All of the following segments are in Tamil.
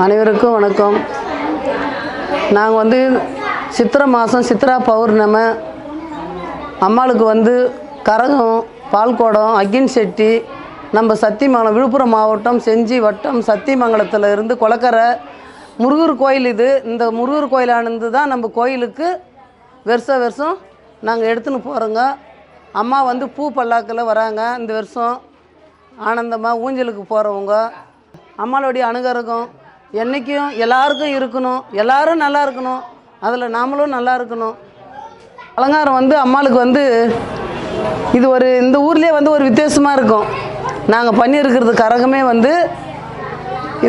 அனைவருக்கும் வணக்கம். நாங்கள் வந்து சித்திரை மாதம் சித்ரா பௌர்ணமி அம்மாளுக்கு வந்து கரகம் பால்கோடம் அக்கின் செட்டி நம்ம சத்தியமங்கலம் விழுப்புரம் மாவட்டம் செஞ்சி வட்டம் சத்தியமங்கலத்தில் இருந்து கொளக்கரை முருகர் கோயில் இது. இந்த முருகர் கோயிலானது தான் நம்ம கோயிலுக்கு வருஷம் வருஷம் நாங்கள் எடுத்துன்னு போகிறோங்க அம்மா வந்து பூ பல்லாக்கில் வராங்க இந்த வருஷம். ஆனந்தமாக ஊஞ்சலுக்கு போகிறவங்க அம்மாளுடைய அனுகரகம் என்றைக்கும் எல்லாருக்கும் இருக்கணும். எல்லாரும் நல்லா இருக்கணும். அதில் நாமளும் நல்லா இருக்கணும். அலங்காரம் வந்து அம்மாளுக்கு வந்து இது ஒரு இந்த ஊர்லேயே வந்து ஒரு வித்தியாசமாக இருக்கும். நாங்கள் பண்ணியிருக்கிறது கரகமே வந்து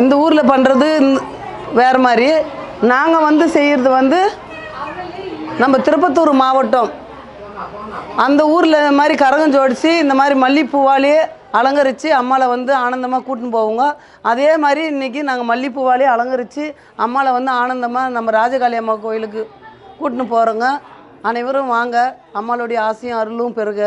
இந்த ஊரில் பண்ணுறது வேறு மாதிரி. நாங்கள் வந்து செய்கிறது வந்து நம்ம திருப்பத்தூர் மாவட்டம். அந்த ஊரில் மாதிரி கரகம் ஜோடிச்சு இந்த மாதிரி மல்லிப்பூவாலே அலங்கரித்து அம்மாவை வந்து ஆனந்தமாக கூட்டின்னு போவோங்க. அதே மாதிரி இன்றைக்கி நாங்கள் மல்லிப்பூவாலே அலங்கரித்து அம்மாவை வந்து ஆனந்தமாக நம்ம ராஜகாளி அம்மா கோயிலுக்கு கூட்டின்னு போகிறோங்க அனைவரும் வாங்க. அம்மாளுடைய ஆசையும் அருளும் பெருக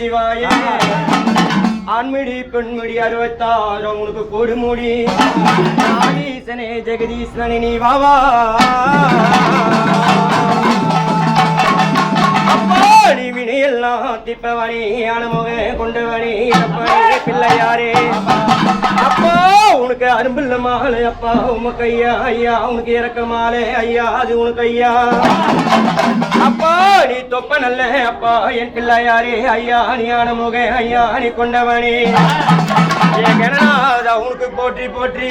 நமச்சிவாயே ஆண்மிடி பெண்மிடி அறுபத்தாறு உனக்கு கொடுமுடி ஆதீசனே ஜெகதீசனே நீ வாவா அப்பாடி நீ வினையெல்லாம் திப்பவனே அனுமுக கொண்டவனே பிள்ளையாரே. அப்பா உனக்கு அரும்பில்ல மாலை அப்பா. உமக்கு ஐயா ஐயா. உனக்கு இறக்க மாலை ஐயா. அது உனக்கு ஐயா. அப்பா நீ தொப்ப நல்ல அப்பா. என் பிள்ளையாரே ஐயா. நீ அனுமுக ஐயா. நீ கொண்டவனே. என் கணநாதா உனக்கு போற்றி போற்றி.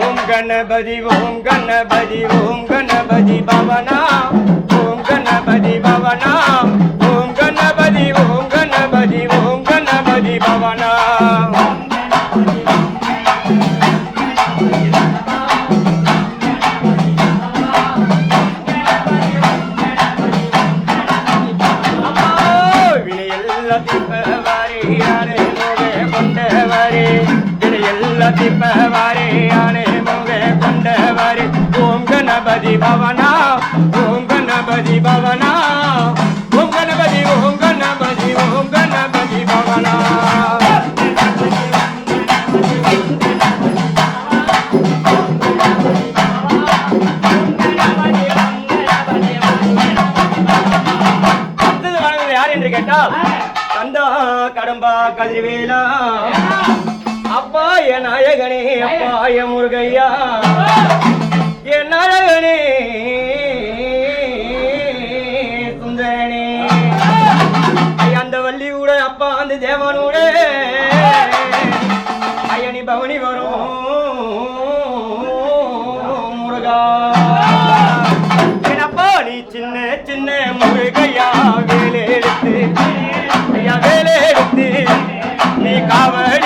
ஓம் கணபதி ஓம் கணபதி ஓம் கணபதி பவனா. ஓம் கணபதி பவனா. வினையெல்லாம் திப்பவாரே யானே முகே கொண்டவாரே ஓம் கணபதி பவனா ஓம் கணபதி பவனா நாயகனே அப்பாய முருகையா. என் நாயகனே சுந்தரனே அந்த வள்ளி கூட அப்பா அந்த தேவனோட. ஐயனி பவனி வரும். முருகா. என்னப்பா நீ சின்ன சின்ன முருகையா? வேலை எடுத்து ஐயா வேலை எடுத்து நீ காவல்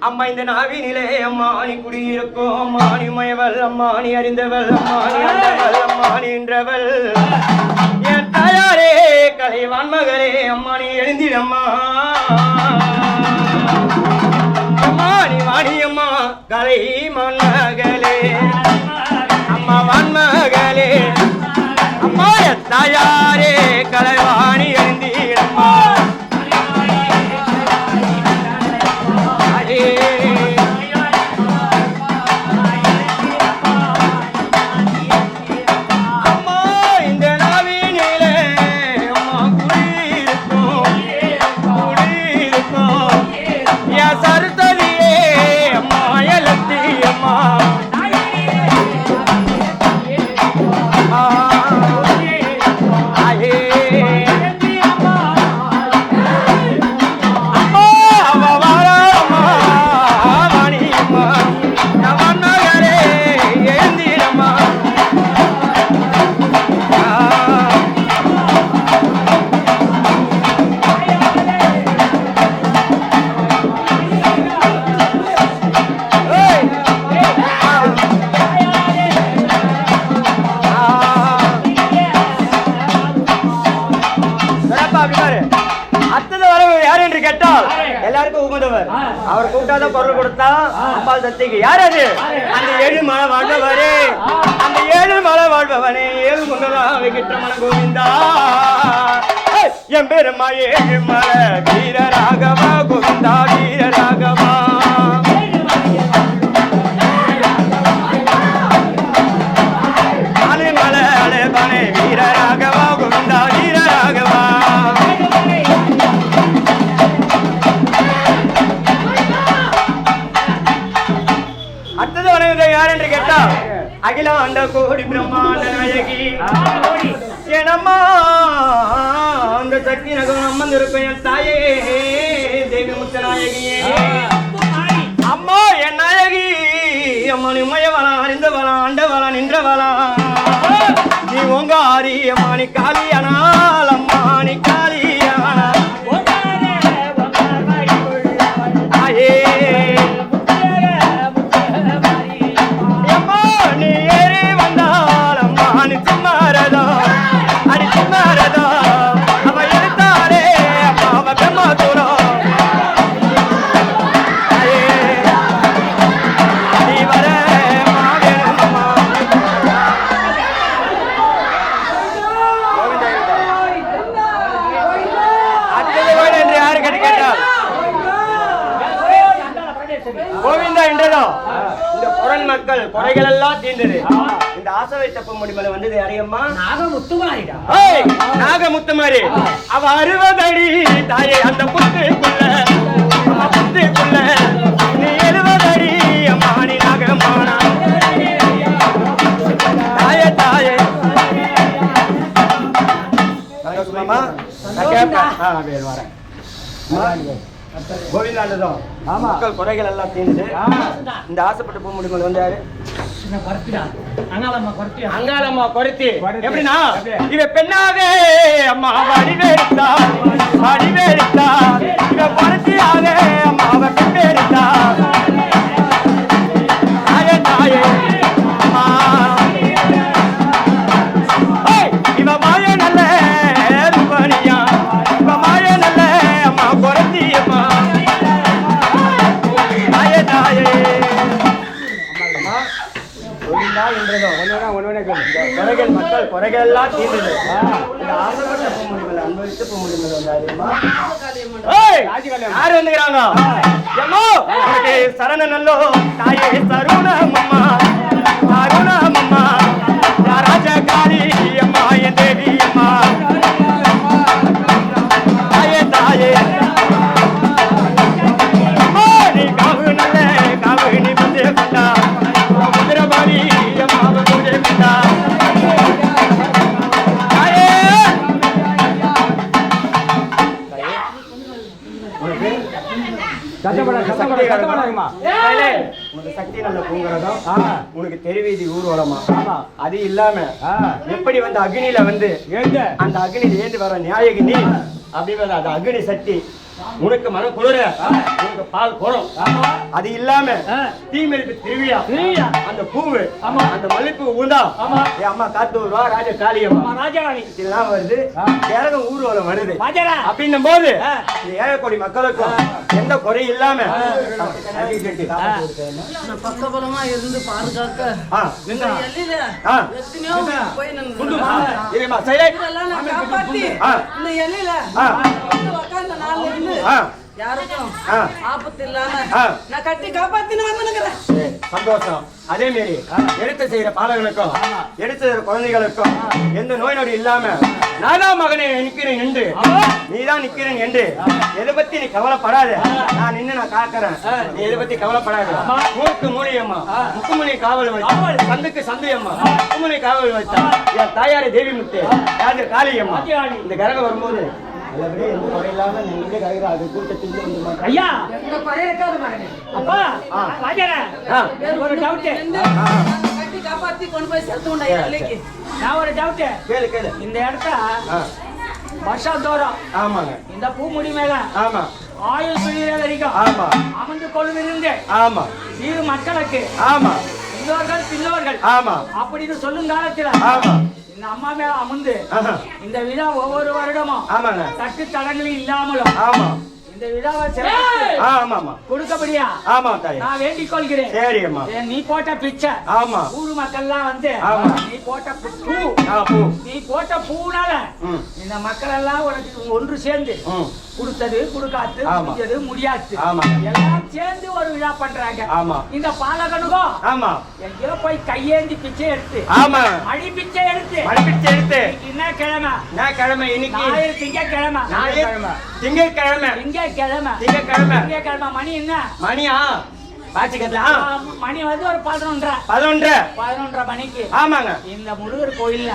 அம்மா இந்த நாவினிலே அம்மா நீ குடியிருக்கும் அம்மா நீ அம்மா அறிந்தவள் அம்மா அறிந்தவள் அம்மா என்றவள் என் தாயாரே கலைவான் மகளே அம்மாணி எழுந்திடம்மா அம்மா. நீ வாணி அம்மா கலை மகளே. அம்மா வான்மகளே அம்மா என் தாயாரே கலைவாணி எழுந்தி என் பெருமா ஏய், நாகமுத்துமாரி அவ அறுபதடி தாயே அந்த புத்துக்குள்ள அம்மா புத்துக்குள்ள நீ எழுபதடி அம்மா நீ நாகமானா தாயே தாயே சந்தோஷமாம்மா? நான் கேட்பேன். ஆ, வேறு வரேன். கோவிந்தாண்டதும் மக்கள் குறைகள் எல்லாம் தீர்ந்து இந்த ஆசைப்பட்ட பூ முடிமல் வந்தாரு அங்காளம்மா குறைத்தி எப்படின்னா இவ பெண்ணாக அம்மா வடிவேறித்தா வடிவேறித்தா இவ குறைச்சியாக அம்மா அவ பெண்ணேறித்தா தாயே குறைகள் மக்கள் குறைகள் எல்லாம் தீர்ந்தது இந்த ஆசைப்பட்ட பூமுடிமல் அனுபவித்து பூமுடிமல் வந்தாருமா யாரு வந்துக்கிறாங்க? சரண நல்லோ தாயே சருணம் அம்மா. சக்தி உனக்கு சக்தி நல்ல பூங்கரகம் உனக்கு தெருவீதி ஊர்வலமா? அது இல்லாம எப்படி வந்து அக்னியில வந்து அந்த அக்னியில ஏந்து வர நியாயகி நீ? அப்படின்னு அது அக்னி சக்தி. உனக்கு மன குளிர உனக்கு பால் குறம் அது இல்லாம தீமெருக்கு திருவிழா. அந்த பூவு அந்த மல்லிப்பூ ஊந்தா. என் அம்மா காத்து ரூபா ராஜ காளியம்மா. ராஜாராணி. இதெல்லாம் வருது. கேரகம் ஊர்வலம் வருது. ராஜாரா. அப்படின்னும் போது இந்த ஏழை கோடி மக்களுக்கும் எந்த குறை இல்லாம பக்கபலமா இருந்து பாதுகாக்க நின்று நான். யாருக்கும். ஆபத்து இல்லாம. நான் கட்டி காப்பாத்தின்னு வந்துனுக்கிறேன் சந்தோஷம். அதே மாரி எடுத்து செய்யற பாலகனுக்கும் எடுத்து செய்யற குழந்தைகளுக்கும் எந்த நோய் நொடி இல்லாம நான்தான் மகனே நிக்கிறேன் என்று நீதான் நிக்கிறேன் என்று எதை பத்தி நீ கவலைப்படாத. நான் நின்னு நான் காக்கிறேன். நீ எதை பத்தி கவலைப்படாத. மூக்கு மூலியம்மா முக்குமணி காவல் வைத்த சந்துக்கு சந்து அம்மா. முக்குமணி காவல் வைத்த என் தாயாரி தேவி முத்து யாரு காளியம்மா இந்த கரகம் வரும்போது நல்லபடியா எந்த குறை இல்லாம நீங்க கரகம் அது கூட்டத்தில் வந்து மாட்டேன் ஐயா! எங்க குறை இருக்காது மகனே. அப்பா! ராஜாரா! ஆ. ஒரு டவுட் கட்டி காப்பாத்தி கொண்டு போய் நான் ஒரு டவுட் கேளு கேளு. இந்த இடத்த ஆ, வருஷம் தோறும் ஆமாங்க. இந்த பூமுடி மேல ஆமா. ஆயுள் பிரிவு வரைக்கும். ஆமா. அமர்ந்து கொள்விருந்து ஆமா. சிறு மக்களுக்கு ஆமா. முன்னோர்கள் பின்னோர்கள் ஆமா. அப்படின்னு சொல்லும் காலத்துல ஆமா. இந்த அம்மா மேல அமர்ந்து ஆஹா. இந்த விழா ஒவ்வொரு வருடமும் ஆமாங்க தட்டு தடங்கள் இல்லாமலும் ஆமா. இந்த விழாவை சிறப்பித்து ஆ, ஆமா ஆமா கொடுக்கபடியா? ஆமா தாயே. நான் வேண்டிக் கொள்கிறேன் சரி அம்மா ஏ, நீ போட்ட பிச்சை. ஆமா. ஊரு மக்கள்லாம் வந்து ஆமா. நீ போட்ட பூ- பூ. நீ போட்ட பூனால இந்த மக்கள் எல்லாம் உனக்கு ஒன்று சேர்ந்து கொடுத்தது கொடுக்காது ஆமா. முடிஞ்சது முடியாது ஆமா. எல்லாம் சேர்ந்து ஒரு விழா பண்றாங்க. ஆமா. இந்த பாலகனுகோ ஆமா. எங்கேயோ போய் கையேந்தி பிச்சை எடுத்து ஆமா. அடி பிச்சை எடுத்து மடிப்பிச்சு எடுத்து. இன்னைக்கு என்ன கிழமை? நான் கிழமை இன்னைக்கு. ஞாயிறு திங்கக்கிழமை. ஞாயிறு- திங்கட்கிழமை திங்கக்கிழமை. திங்கட்கிழமை திங்கக்கிழமை. மணி என்ன? மணியா? பாச்சுக்கல ஆ, மணி வந்து ஒரு பதினொன்றரை. பதினொன்று பதினொன்றரை மணிக்கு. ஆமாங்க. இந்த முருகர் கோயில்ல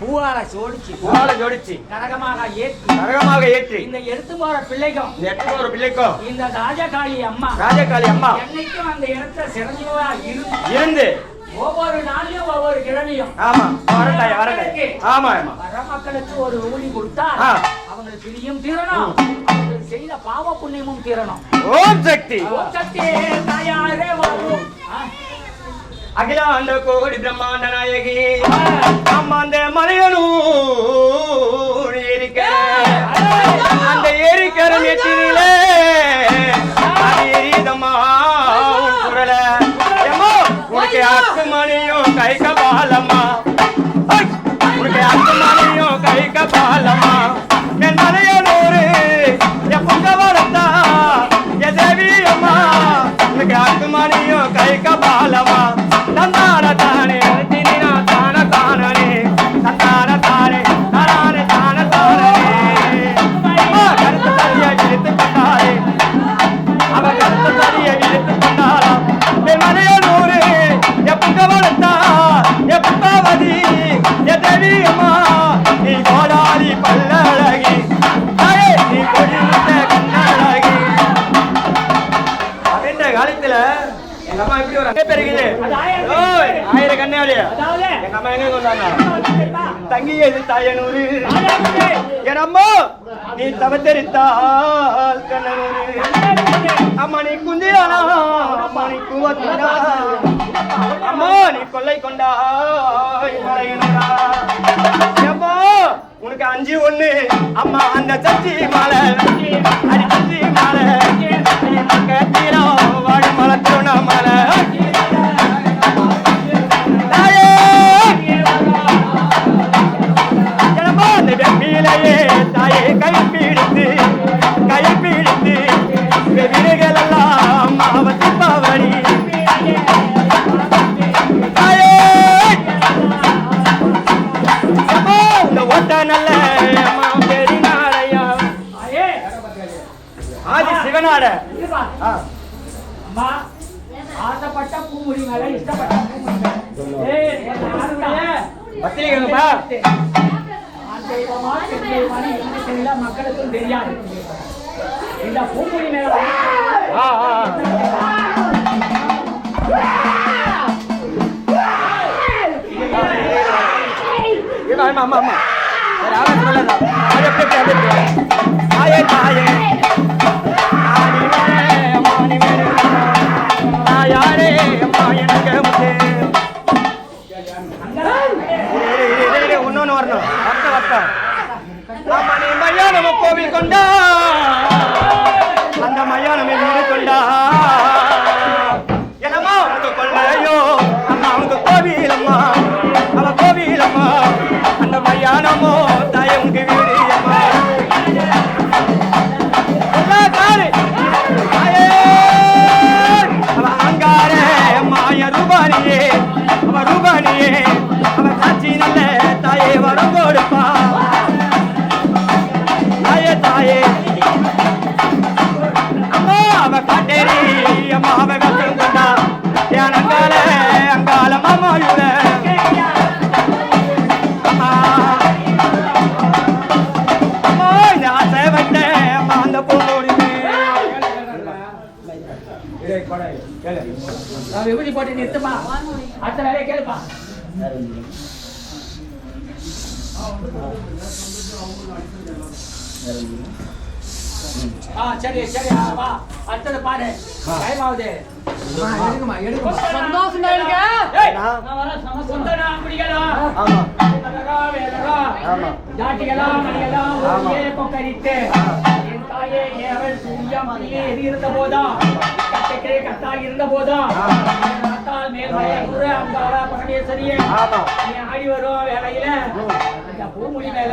பூவால சோடிச்சு பூவால ஜோடிச்சு. கனகமாக ஏற்றி கரகமாக ஏற்றி. இந்த எடுத்து போற பிள்ளைக்கும் இந்த பிள்ளைக்கும் இந்த ராஜகாளி அம்மா ராஜகாளி அம்மா. என்னைக்கும் அந்த இடத்துல சிறந்தவா இருந்து இருந்து. ஒவ்வொரு நாளையும் ஒவ்வொரு கிழமையும் ஆமா வரட்டாய் வரட்டாய். ஆமா ஆமா. வர மக்களுக்கு ஒரு ஊழி கொடுத்தா. அவங்களுக்கு பிரியும் தீரணும். அவங்களுக்கு செய்த பாவ புண்ணியமும் தீரணும். ஓம் சக்தி. ஓம் சக்தி தாயாரே வரும். அகிலாண்ட கோடி பிரம்மாண்ட நாயகி. அம்மா அந்த மலையனூர் ஏரிக்கர. அந்த ஏரிக்கர நெட்டினிலே அது எரியுதம்மா உன் குரல. ஏம்மா, உனக்கு அக்கு மணியும் கை கபாலம்மா! உனக்கு அக்கு மணியும் கை கபாலம்மா என் மலையனூர் என் பொங்க வரத்தா என் தேவி அம்மா உனக்கு அக்கு மணியும் கை கபாலம்மா தங்கி எது தாயனூரு ராஜாவுக்கு என் அம்மா நீ தவத்தெரித்தால் கண்ணனூரு அம்மா நீ குந்தியானா அம்மா நீ குவத்தினா அம்மா நீ கொள்ளை கொண்டாய் மலையனூரா அம்மா உனக்கு அஞ்சு ஒண்ணு. அம்மா அந்த சச்சி மாலை அடி சச்சி மாலை. பத்திரிக்கைங்கப்பா மக்களுக்கும் தெரியாது இந்த பூமுடி நேரம் ஆ ஆ ஆமா ஆமா ஆமா ஆயே ஒன்னொன்னு வரணும். வரட்டும் வரட்டும். அம்மா நீ மயான கோவில் கொண்டா. அந்த மயானமே வீடு கொண்டா. நான் போட்டு நிறுத்துமா? அடுத்த வேலையை கேளுப்பா. சரி சரி வா. அடுத்தது பாரு. டைம் ஆகுது குடிக்கலாம் ஆமா. ஆமா. ஒரே என் தாயே ஏவல் போதா? கட்டைக்கே கத்தால் இருந்த போதா கத்தால் மேல்மலை குரு அங்காளா பரமேஸ்வரியே நீ ஆடி வரும் வேலையில. அந்த பூமொழி மேல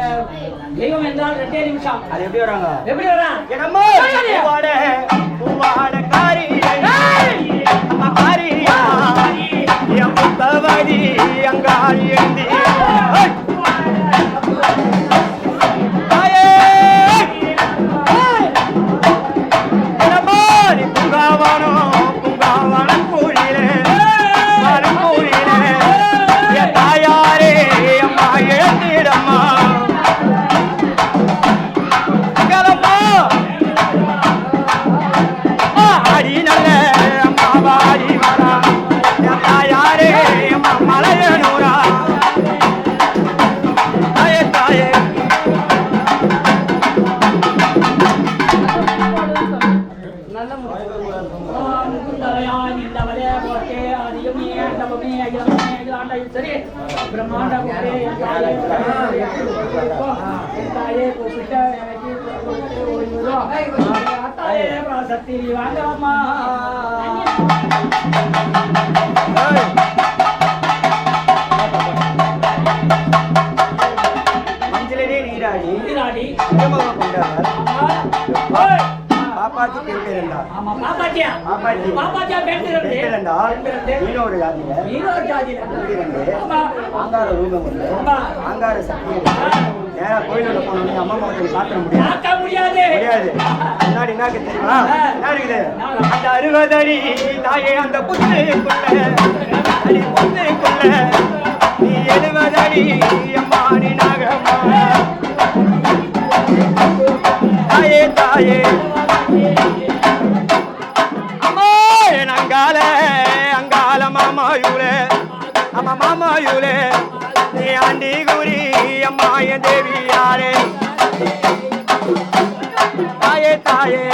தெய்வம் என்றால் ரெண்டே நிமிஷம். அது எப்படி வராங்க? எப்படி வரா என்னம்மா? பூவாட பூவாட சக்தி வாங்கம்மா ஏய். மஞ்சளே நீராடி நீராடி ஓய் பாப்பாத்தி பெண் பெற்றிருந்தால் பிறந்து மீனோடு ஜாதியில நீரோர் ஜாதியில. ஆமா. ஆங்கார ரூபம் வந்து ஆங்கார சக்தி நேரா கோயிலுள்ள போனோடனே அம்மா முகத்தை பார்த்துட முடியாது. பார்க்க முடியாது. முடியாது. முன்னாடி என்ன தெரியுமா? என்ன இருக்குது? அந்த அறுபதடி தாயே அந்த புத்துக்குள்ள அடி புத்துக்குள்ள நீ எழுபதடி அம்மா நீ நாகம்மா. தாயே தாயே. அம்மா என் அங்கால அங்கால மாமாயூலே அம்மா மாமாயூலே நீ ஆண்டி குரி அம்மா என் தேவி யாரே தாயே தாயே.